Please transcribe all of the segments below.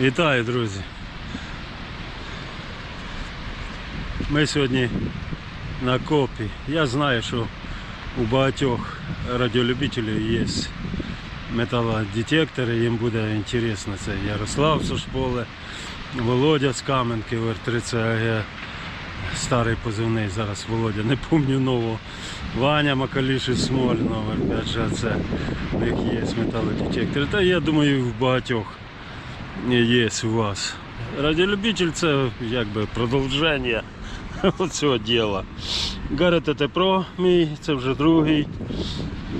Вітаю, друзі. Ми сьогодні на копі. Я знаю, що у багатьох радіолюбителів є металодетектори, їм буде інтересно. Це Ярослав Сушполе, Володя з Каменки, ВР-30АГ, старий позивний, зараз Володя, не пам'ятаю нового. Ваня Макаліш із Смольного, опять же, це у них є металодетектори. Та я думаю, в багатьох є у вас. Радіолюбитель це якби продовження цього діла. Гарет ТТ мій, це вже другий.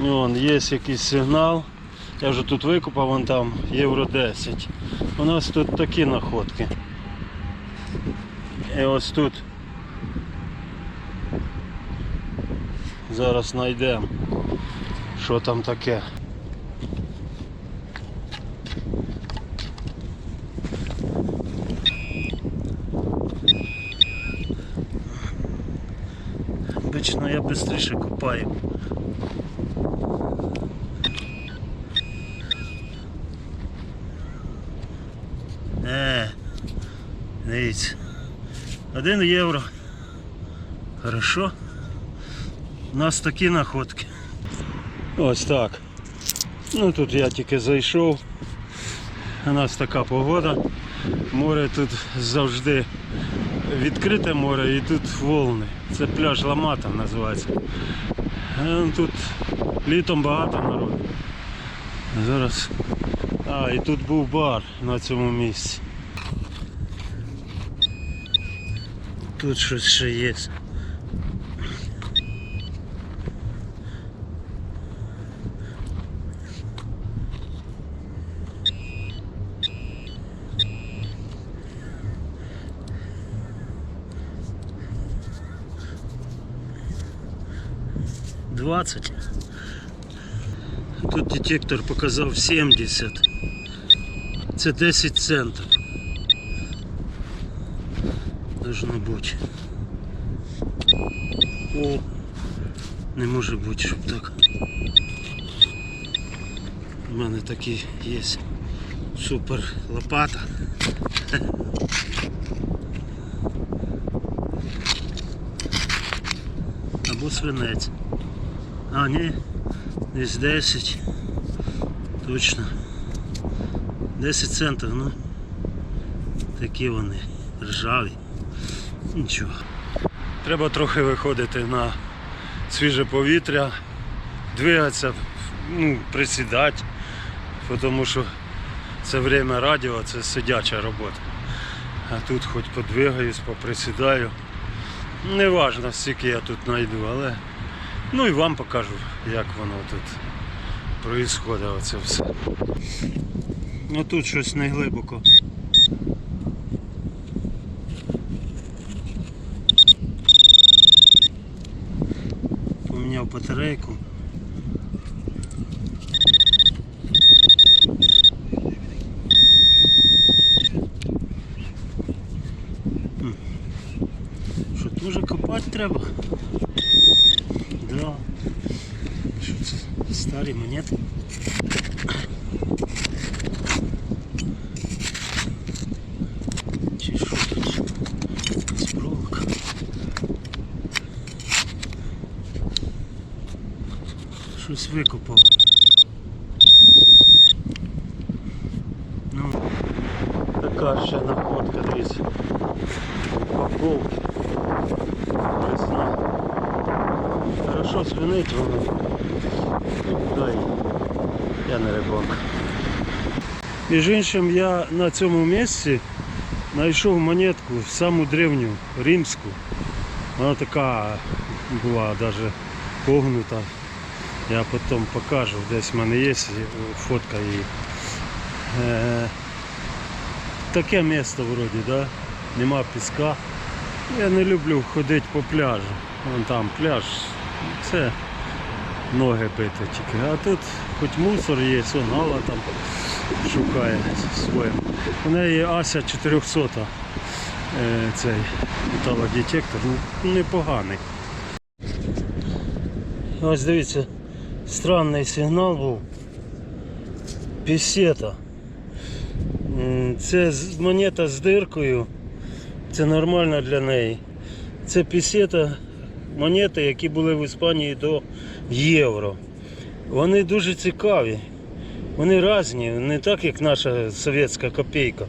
Вон, є якийсь сигнал. Я вже тут викупав, вон там євро 10. У нас тут такі находки. І ось тут. Зараз знайдемо, що там таке. Я швидше копаю. Е. Один євро. Хорошо. У нас такі находки. Ось так. Ну тут я тільки зайшов. У нас така погода. Море тут завжди відкрите море і тут волни. Це пляж Ламата називається. Е, Тут літом багато народу. Зараз. А, і тут був бар на цьому місці. Тут щось ще є. Двадцять. Тут детектор показав 70. Це 10 центів. Должно бути. О, не може бути, щоб так. У мене такий є супер лопата. Або свинець. А, ні, десь 10. Точно. 10 центів, ну. Такі вони. Ржаві. Нічого. Треба трохи виходити на свіже повітря, двигатися, ну, присідати, тому що це время радіо, це сидяча робота. А тут хоч подвигаюсь, поприсідаю. Не важно, скільки я тут знайду, але ну і вам покажу, як воно тут проїсходить оце все. Ну тут щось не глибоко. Поміняв батарейку. Що дуже копати треба? Да. Що це? Старі монети? Чи що тут? Якась проволока. Щось викопав. Ну, така ще находка, дивіться. Поповки. Весна. Хорошо свинить воно. Дай. Я не рибак. Між іншим я на цьому місці знайшов монетку саму древню, римську. Вона така була навіть погнута. Я потім покажу, десь в мене є фотка її. Е, таке місто вроді, да? нема піска. Я не люблю ходити по пляжу. Вон там пляж. Це ноги бити тільки. А тут хоч мусор є, сон Алла там шукає своє. У неї Ася 400 е, цей металодетектор, ну, непоганий. Ось дивіться, странний сигнал був. Пісета. Це монета з диркою. Це нормально для неї. Це пісета монети, які були в Іспанії до євро. Вони дуже цікаві. Вони різні, не так, як наша совєтська копійка.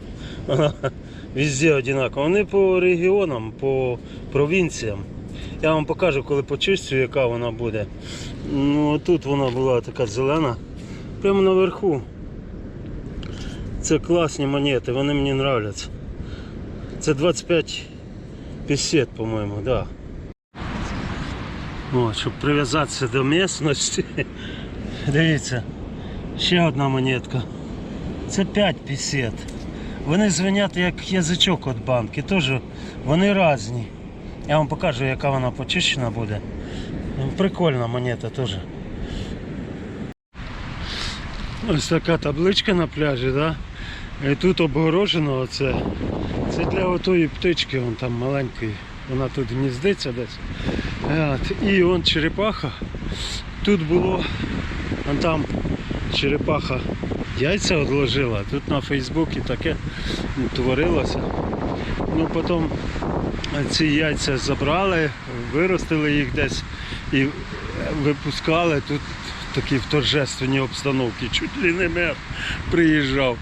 Вона везде одинакова. Вони по регіонам, по провінціям. Я вам покажу, коли почистю, яка вона буде. Ну, тут вона була така зелена. Прямо наверху. Це класні монети, вони мені нравляться. Це 25 пісет, по-моєму, да. О, щоб прив'язатися до місцевості. Дивіться, ще одна монетка. Це 5 пісет. Вони звенять як язичок від банки. Теж вони різні. Я вам покажу, яка вона почищена буде. Прикольна монета теж. Ось така табличка на пляжі, да? І тут обгорожено оце. Це для отої птички, вон там маленької. Вона тут гніздиться десь. От. І он черепаха. Тут було, вон там черепаха яйця відложила. Тут на Фейсбуці таке творилося. Ну потім ці яйця забрали, виростили їх десь і випускали тут такі в торжественній обстановці. Чуть ли не мер приїжджав.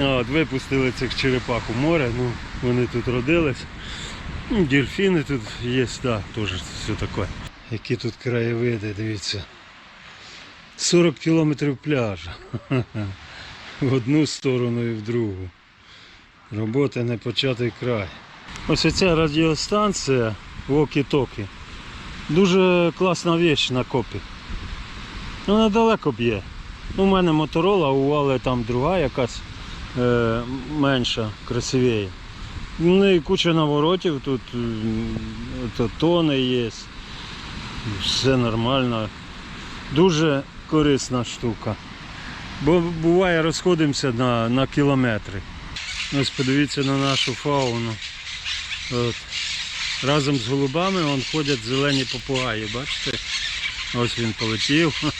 От, випустили цих черепах у море, ну, вони тут родились. Ну, Дельфіни тут є, да, теж все таке. Які тут краєвиди, дивіться. 40 кілометрів пляжа. В одну сторону і в другу. Робота не початий край. Ось ця радіостанція Вокі-Токі. Дуже класна віч на копі. Вона далеко б'є. У мене моторола, у Вали там друга якась е, менша, красивіє. Ну і куча наворотів, тут м, то тони є. Все нормально. Дуже корисна штука. Бо буває розходимося на, на кілометри. Ось подивіться на нашу фауну. От. Разом з голубами вон ходять зелені попугаї, бачите? Ось він полетів.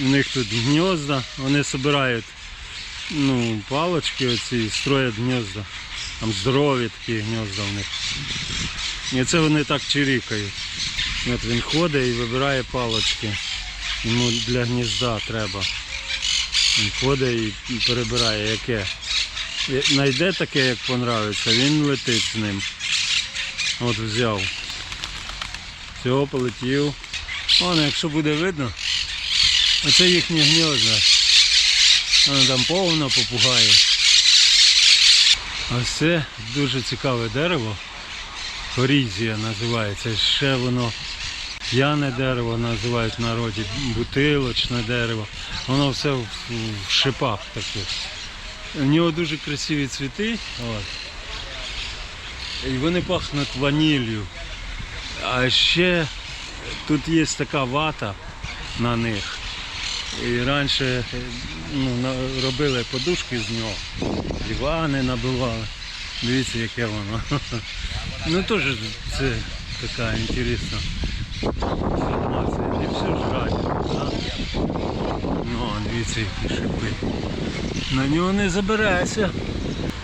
У них тут гнізда, вони збирають ну, палочки оці, строять гнізда. Там здорові такі гнізда в них. І це вони так чирікають. От він ходить і вибирає палочки. Йому для гнізда треба. Він ходить і перебирає яке. Найде таке, як понравиться, він летить з ним. От взяв. Все, полетів. Вон, якщо буде видно, оце їхні гнізда. Воно там повно попугає. А це дуже цікаве дерево. Корізія називається. Ще воно п'яне дерево називають в народі, бутилочне дерево. Воно все в, в шипах таких. У нього дуже красиві цвіти. От. І вони пахнуть ваніллю. А ще тут є така вата на них. І раніше ну, робили подушки з нього, дивани набивали. Дивіться, яке воно. Ну теж це така інтересна інформація. Не все ж радіо. Ну, а дивіться, які шипи. На нього не забереться.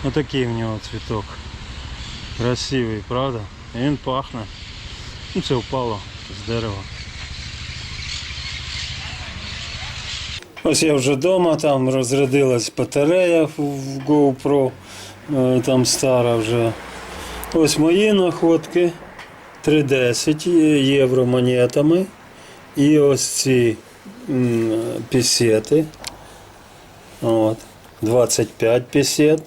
Отакий в нього цвіток. Красивий, правда? І він пахне. Ну, це впало з дерева. Ось я вже вдома, там розрядилась батарея в GoPro, е, там стара вже. Ось мої находки 3,10 євро монетами. І ось ці пісети. От, 25 пісет.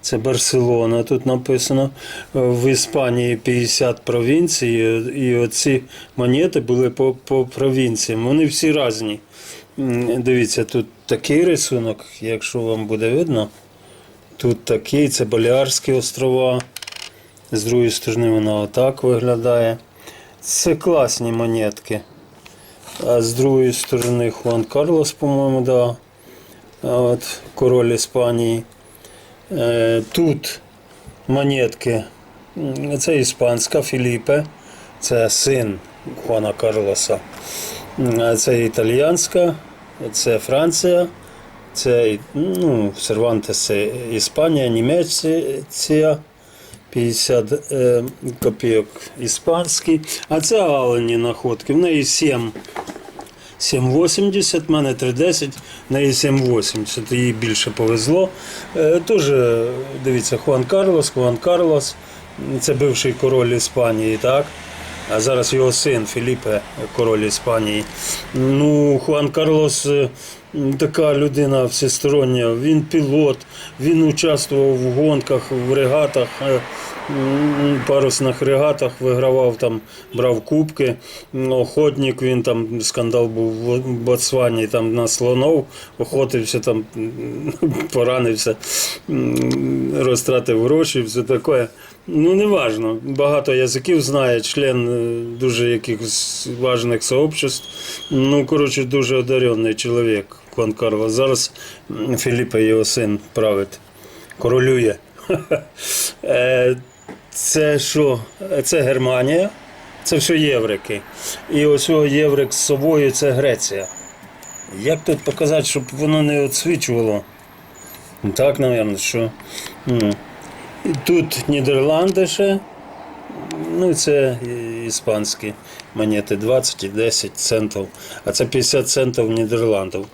Це Барселона, тут написано. Е, В Іспанії 50 провінцій, і оці монети були по, по провінціям. Вони всі різні. Дивіться, тут такий рисунок, якщо вам буде видно. Тут такий, це Баліарські острова. З другої сторони вона отак виглядає. Це класні монетки. А з другої сторони Хуан Карлос, по-моєму, да. От, король Іспанії. Е, Тут монетки. Це іспанська Філіпе. Це син Хуана Карлоса. Це італіянська, це Франція, Це ну, Сервантес Іспанія, Німеччина, 50 е, копійок іспанський. А це Алені находки. В неї 7. 7,80, в мене 3,10, в неї 7,80, їй більше повезло. Е, Теж, дивіться, Хуан Карлос, Хуан Карлос, це бивший король Іспанії, так? А зараз його син Філіпе, король Іспанії. Ну, Хуан Карлос е, така людина всестороння, він пілот, він участвував в гонках, в регатах, е, парусних регатах, вигравав там, брав кубки. М, Охотник, він там скандал був в Ботсвані, там на слонов, охотився, там поранився, розтратив гроші, все таке. Ну, не важно. Багато язиків знає, член е, дуже якихось важних сообществ. Ну, коротше, дуже одарений чоловік, Хуан Карлос. Зараз Філіппе, його син, править, королює. Це що? Це Германія, це все єврики. І ось єврик з собою це Греція. Як тут показати, щоб воно не відсвічувало? Так, мабуть, що. Тут Нідерланди ще. Ну, це іспанські монети 20 і 10 центів, а це 50 центів Нідерландів.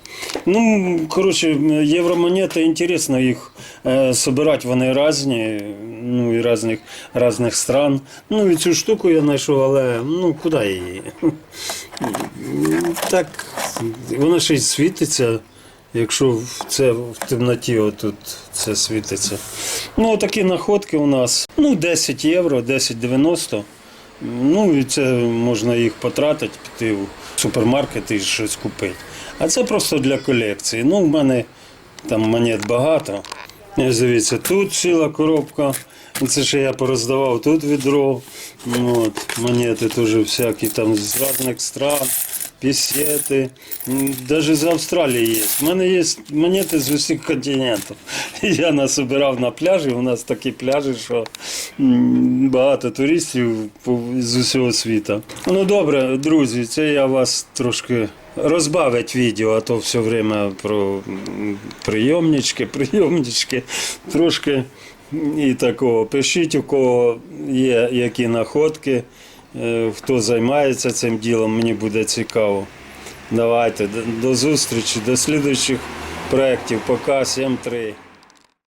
Ну, коротше, євромонети інтересно їх е, збирати, вони різні, ну і різних, різних стран. Ну і цю штуку я знайшов, але ну куди її? Так, вона ще й світиться. Якщо це в темноті отут це світиться. Ну, такі находки у нас. Ну, 10 євро, 10,90. Ну, і це можна їх потратити, піти в супермаркет і щось купити. А це просто для колекції. Ну, в мене там монет багато. Дивіться, тут ціла коробка. Це ще я пороздавав тут відро. От, монети теж всякі там з різних стран, пісети. Навіть з Австралії є. У мене є монети з усіх континентів. Я насобирав на пляжі. У нас такі пляжі, що багато туристів з усього світу. Ну добре, друзі, це я вас трошки розбавить відео, а то все время про прийомнички, прийомнички. Трошки і такого. Пишіть, у кого є які находки, хто займається цим ділом, мені буде цікаво. Давайте, до- зустрічі, до слідуючих проєктів. Пока, 7-3.